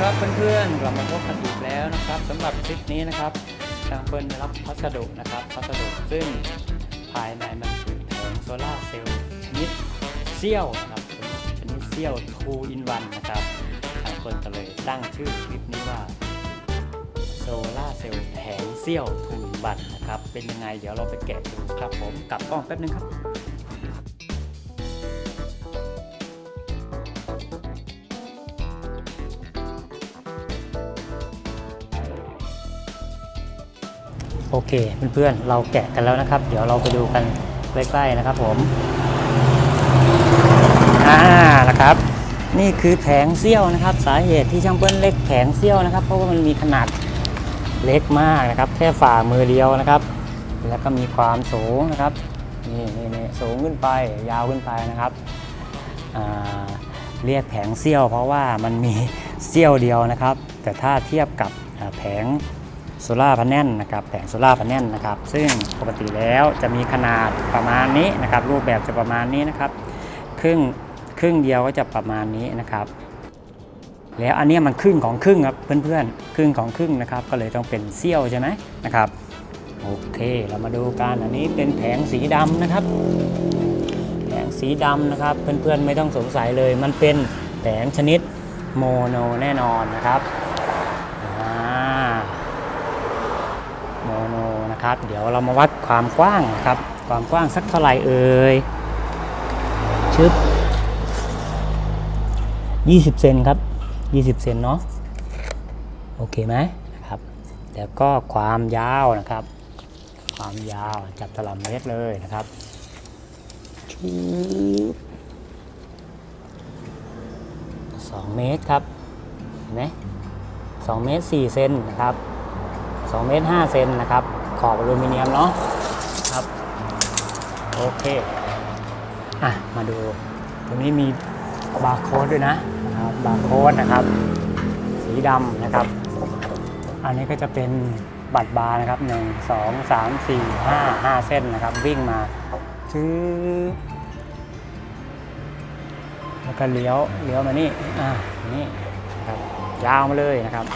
ครับเพื่อนๆกลับมาพบกันอีกแล้วนะครับสำหรับคลิปนี้นะครับทางเฟิร์นรับพัสดุนะครับพัสดุซึ่งภายในมันคือแผงโซลาเซลล์ชนิดเซี่ยวนะครับชนิดเซี่ยว 2 in 1 นะครับทางเฟิร์นก็เลยตั้งชื่อคลิปนี้ว่าโซลาเซลล์แผงเซี่ยว 2 in 1 นะครับเป็นยังไงเดี๋ยวเราไปแกะดูครับผมกลับกล้องแป๊บนึงครับ โอเคเพื่อนๆเราแกะกันแล้วนะครับ เดี๋ยวเราไปดูกันใกล้ๆนะครับผมอ่านะครับ นี่คือแผงเซี่ยวนะครับ สาเหตุที่ช่างเปิ้ลเล็กแผงเซี่ยวนะครับ เพราะว่ามันมีขนาดเล็กมากนะครับ แค่ฝ่ามือเดียวนะครับ แล้วก็มีความสูงนะครับนี่นี่นสูงขึ้นไปยาวขึ้นไปนะครับเรียกแผงเซี่ยว เพราะว่ามันมีเซี่ยวเดียวนะครับ แต่ถ้าเทียบกับแผง โซล่าร์พาแนลนะครับแผงโซล่าร์พาแนลนะครับซึ่งปกติแล้วจะมีขนาดประมาณนี้นะครับรูปแบบจะประมาณนี้นะครับครึ่งครึ่งเดียวก็จะประมาณนี้นะครับแล้วอันนี้มันครึ่งของครึ่งครับเพื่อนๆครึ่งของครึ่งนะครับก็เลยต้องเป็นเซี่ยวใช่ไหมนะครับโอเคเรามาดูกันอันนี้เป็นแผงสีดำนะครับ แผงสีดำนะครับเพื่อนๆไม่ต้องสงสัยเลยมันเป็นแผงชนิดโมโนแน่นอนนะครับอ่า โมโนะครับ เดี๋ยวเรามาวัดความกว้างนะครับ ความกว้างสักเท่าไหร่เอ่ยชึบ20 เซนครับ 20 เซนเนาะโอเคไหมนะครับแล้วก็ความยาวนะครับ ความยาวจับตลับเมตรเลยนะครับชึบ2เมตรครับเห็นไหม2เมตร4เซนนะครับ2เมตร5เซนนะครับ ขอบอลูมิเนียมเนาะครับโอเคอะมาดู ตรงนี้มีบาร์โค้ดด้วยนะนะครับบาร์โค้ดนะครับ สีดำนะครับ อันนี้ก็จะเป็นบัตรบาร์นะครับ 1 2 3 4 5 5 เส้นนะครับ วิ่งมาชื้อแล้วก็เลี้ยวเลี้ยวมานี่อ่านี่นะครับยาวมาเลยนะครับ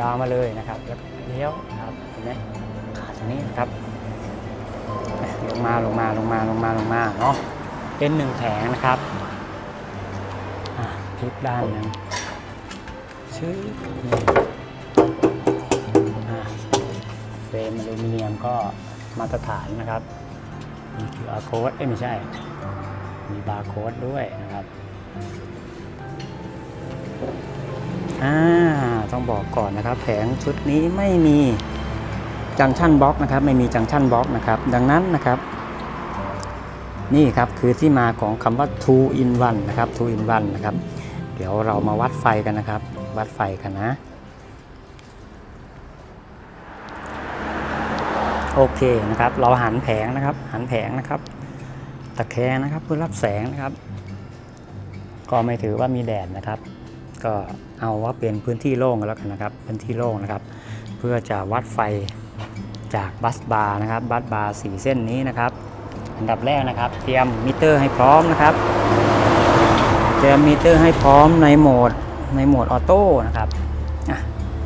ยาวมาเลยนะครับ แล้วเลี้ยวนะครับเห็นไหม นี้นะครับ ลงมาลงมาลงมาลงมาลงมาเนาะเป็นหนึ่งแผงนะครับพลิกด้านหนึงชื่อเฟรมอลูมิเนียมก็มาตรฐานนะครับ มี QR code เอ้ยไม่ใช่ มีบาร์โค้ดด้วยนะครับอ่าต้องบอกก่อนนะครับ แผงชุดนี้ไม่มี จังชันบล็อกนะครับ ไม่มีจังชันบล็อกนะครับ ดังนั้นนะครับ นี่ครับคือที่มาของคำว่า two in one นะครับ two in one นะครับ เดี๋ยวเรามาวัดไฟกันนะครับ วัดไฟกันนะ โอเคนะครับ เราหันแผงนะครับ หันแผงนะครับ ตะแคงนะครับเพื่อรับแสงนะครับ ก็ไม่ถือว่ามีแดดนะครับ ก็เอาว่าเป็นพื้นที่โล่งกันแล้วกันนะครับ พื้นที่โล่งนะครับ เพื่อจะวัดไฟ จากบัสบาร์นะครับบัสบาร์สีเส้นนี้นะครับ อันดับแรกนะครับ เตรียมมิเตอร์ให้พร้อมนะครับ เตรียมมิเตอร์ให้พร้อมในโหมดในโหมดออโต้นะครับ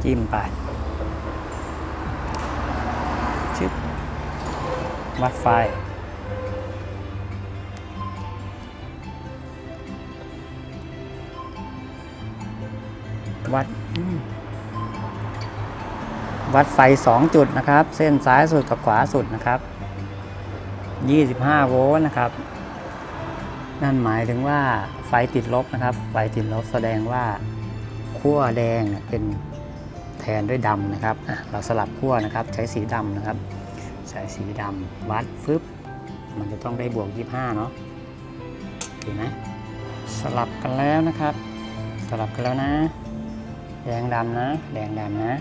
จิ้มไปชึบวัดไฟวัดอ วัดไฟ 2 จุดนะครับ เส้นซ้ายสุดกับขวาสุดนะครับ 25 โวลต์นะครับ นั่นหมายถึงว่าไฟติดลบนะครับ ไฟติดลบแสดงว่าขั้วแดงเนี่ยเป็นแทนด้วยดำนะครับเราสลับขั้วนะครับ ใช้สีดำนะครับ ใช้สีดำวัดฟึบมันจะต้องได้บวก 25 เนาะโอเคไหมสลับกันแล้วนะครับ สลับกันแล้วนะ แดงดำนะ แดงดำนะ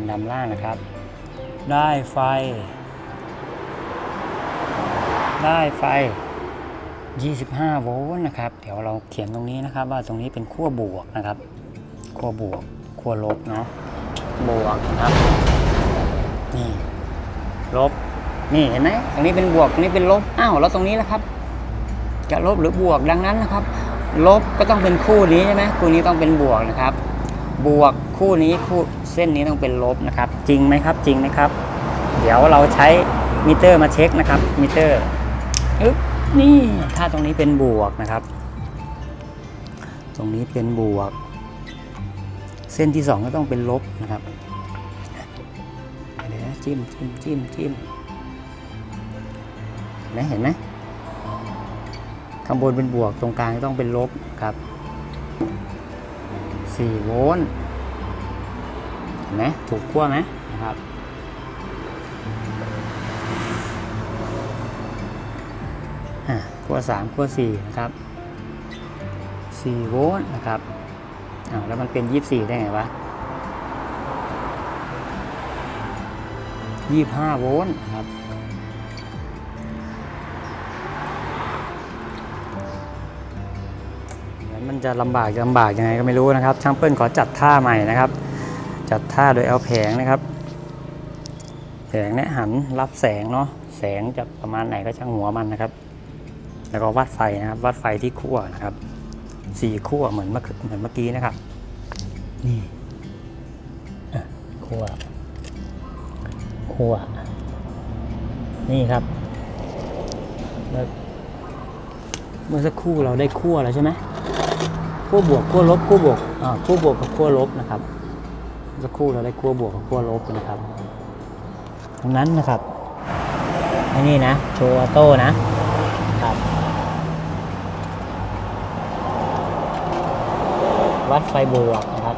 นดำล่างนะครับ ได้ไฟ ได้ไฟ 25 โวลต์นะครับ เดี๋ยวเราเขียนตรงนี้นะครับ ว่าตรงนี้เป็นขั้วบวกนะครับ ขั้วบวก ขั้วลบเนาะ บวกนะครับ นี่ ลบ นี่เห็นไหมตรงนี้เป็นบวก ตรงนี้เป็นลบ อ้าว แล้วตรงนี้ล่ะครับ จะลบหรือบวก ดังนั้นนะครับ ลบก็ต้องเป็นคู่นี้ใช่ไหมคู่นี้ต้องเป็นบวกนะครับ บวกคู่นี้คู่เส้นนี้ต้องเป็นลบนะครับ จริงไหมครับจริงไหมครับ เดี๋ยวเราใช้มิเตอร์มาเช็คนะครับมิเตอร์อึ๊บนี่ถ้าตรงนี้เป็นบวกนะครับ ตรงนี้เป็นบวก เส้นที่สองก็ต้องเป็นลบนะครับเดี๋ยวจิ้มจิ้มจิ้มจิ้มเห็นไหมเห็นไหมข้างบนเป็นบวกตรงกลางต้องเป็นลบครับ 4 โวลต์เห็นไหมถูกขั้วไหมนะครับขั้ว3ขั้ว4นะครับ 4 โวลต์นะครับอ้าวแล้วมันเป็น 24 ได้ไงวะ 25 โวลต์นะครับ จะลำบากจะลำบากยังไงก็ไม่รู้นะครับ ช่างเปิ้ลขอจัดท่าใหม่นะครับ จัดท่าโดยเอาแผงนะครับ แผงเนี่ยหันรับแสงเนาะแสงจะประมาณไหนก็ช่างหัวมันนะครับ แล้วก็วัดไฟนะครับ วัดไฟที่ขั้วนะครับสี่ขั้วเหมือนเมื่อเหมือนเมื่อกี้นะครับ นี่อะขั้วขั้วนี่ครับเมื่อสักครู่เราได้ขั้วแล้วใช่ไหม ขั้วบวกขั้วลบขั้วบวกอ่าขั้วบวกกับขั้วลบนะครับสักครู่เราได้ขั้วบวกกับขั้วลบนะครับดังนั้นนะครับอันนี้นะโชว์ออโต้นะครับวัดไฟบวกนะครับ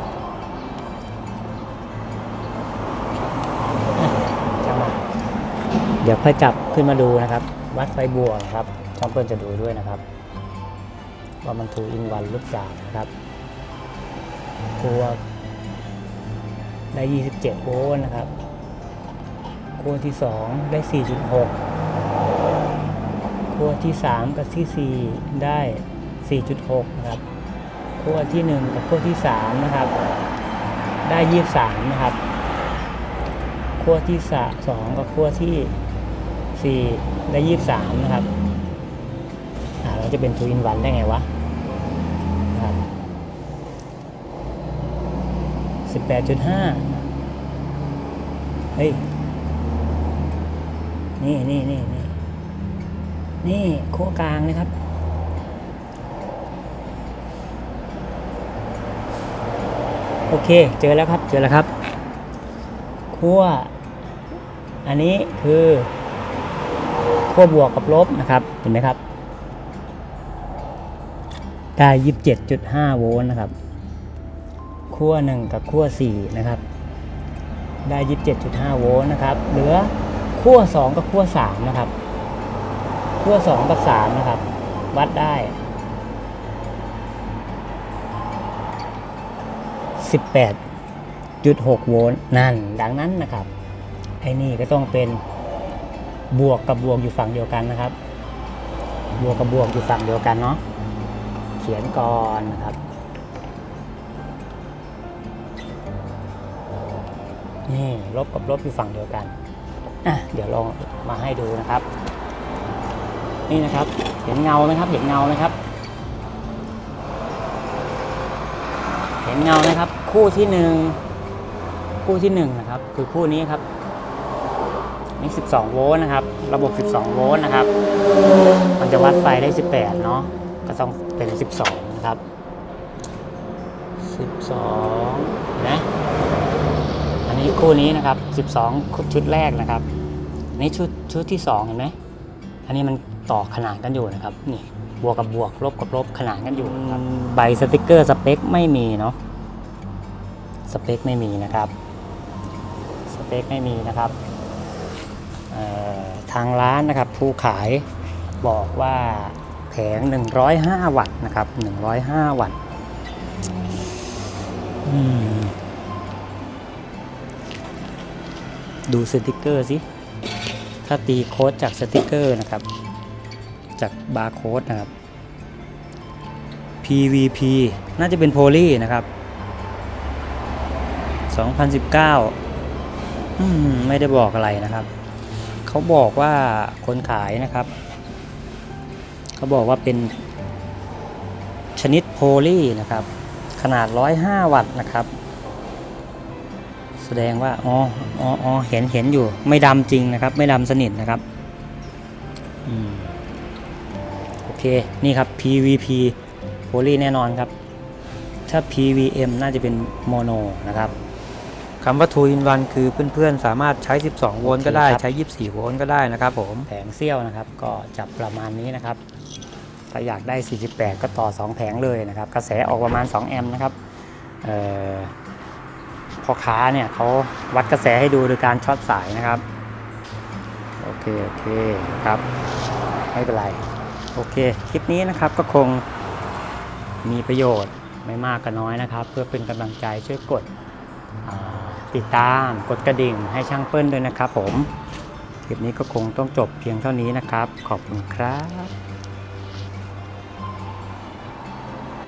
อะช่างมันเดี๋ยวค่อยจับขึ้นมาดูนะครับ วัดไฟบวกนะครับช่างเปิ้ลจะดูด้วยนะครับ ว่ามันถูกอินวันหรือเปล่านะครับ ตัวได้ 27 โวลต์นะครับขั้วที่ 2 ได้ 4.6ขั้วที่ 3 กับที่4ได้ 4.6 นะครับขั้วที่ 1 กับขั้วที่ 3 นะครับ ได้ 23 นะครับขั้วที่2กับขั้วที่ 4 ได้ 23 นะครับอ่าเราจะเป็นทูอินวันได้ไงวะครับ สิบแปดจุดห้าเฮ้ย นี่นี่นี่นี่นี่ขั้วกลางนะครับ โอเค เจอแล้วครับ เจอแล้วครับขั้วอันนี้คือขั้วบวกกับลบนะครับ เห็นไหมครับ ได้27.5โวลต์นะครับ ขั้ว1 กับขั้ว4นะครับ ได้ 27.5 โวลต์นะครับ เหลือขั้ว2 กับขั้ว3นะครับ ขั้ว2 กับ3นะครับ วัดได้ 18.6 โวลต์นั่น ดังนั้นนะครับ ไอ้นี่ก็ต้องเป็นบวกกับบวกอยู่ฝั่งเดียวกันนะครับ บวกกับบวกอยู่ฝั่งเดียวกันเนาะ เขียนก่อนนะครับ นี่ลบกับลบอยู่ฝั่งเดียวกันอะเดี๋ยวลองมาให้ดูนะครับ นี่นะครับเห็นเงาไหมครับ เห็นเงาไหมครับ เห็นเงาไหมครับ คู่ที่หนึ่งคู่ที่หนึ่งนะครับ คือคู่นี้ครับนี่12 โวลต์นะครับ ระบบ 12 โวลต์นะครับ มันจะวัดไฟได้ 18 เนาะก็ต้องเป็น 12 นะครับ 12เห็นไหม อันนี้คู่นี้นะครับ 12 ชุดแรกนะครับนี่ชุดชุดที่ 2 เห็นไหม อันนี้มันต่อขนานกันอยู่นะครับ นี่บวกกับบวกลบกับลบขนานกันอยู่นะครับใบสติกเกอร์สเปคไม่มีเนาะ สเปคไม่มีนะครับ สเปคไม่มีนะครับ ทางร้านนะครับผู้ขายบอกว่าแผง 105 วัตต์นะครับ 105 วัตต์ ดูสติกเกอร์สิ ถ้าตีโค้ดจากสติกเกอร์นะครับ จากบาร์โค้ดนะครับ PVP น่าจะเป็นโพลีนะครับ 2019 อืม ไม่ได้บอกอะไรนะครับ เขาบอกว่าคนขายนะครับ เขาบอกว่าเป็นชนิดโพลีนะครับ ขนาด 105 วัตต์นะครับ ดงว่าอ๋ออ๋ออ๋อเห็นเห็นอยู่ ไม่ดำจริงนะครับ ไม่ดำสนิทนะครับอืมโอเค นี่ครับ PVP โพลีแน่นอนครับ ถ้า PVM น่าจะเป็นโมโนนะครับคำว่า2 in 1คือเพื่อนๆ สามารถใช้ 12 โวลต์ก็ได้โอเคครับใช้ 24 โวลต์ก็ได้นะครับผมแผงเซี่ยวนะครับ ก็จับประมาณนี้นะครับ ถ้าอยากได้ 48 ก็ต่อ 2 แผงเลยนะครับ กระแสออกประมาณ 2 แอมป์นะครับ เอ่อ พ่อค้าเนี่ยเขาวัดกระแสให้ดูโดยการช็อตสายนะครับ โอเค โอเคครับ ไม่เป็นไร โอเค คลิปนี้นะครับก็คงมีประโยชน์ไม่มากก็น้อยนะครับ เพื่อเป็นกำลังใจช่วยกดติดตามกดกระดิ่งให้ช่างเปิ้ลด้วยนะครับผม คลิปนี้ก็คงต้องจบเพียงเท่านี้นะครับ ขอบคุณครับ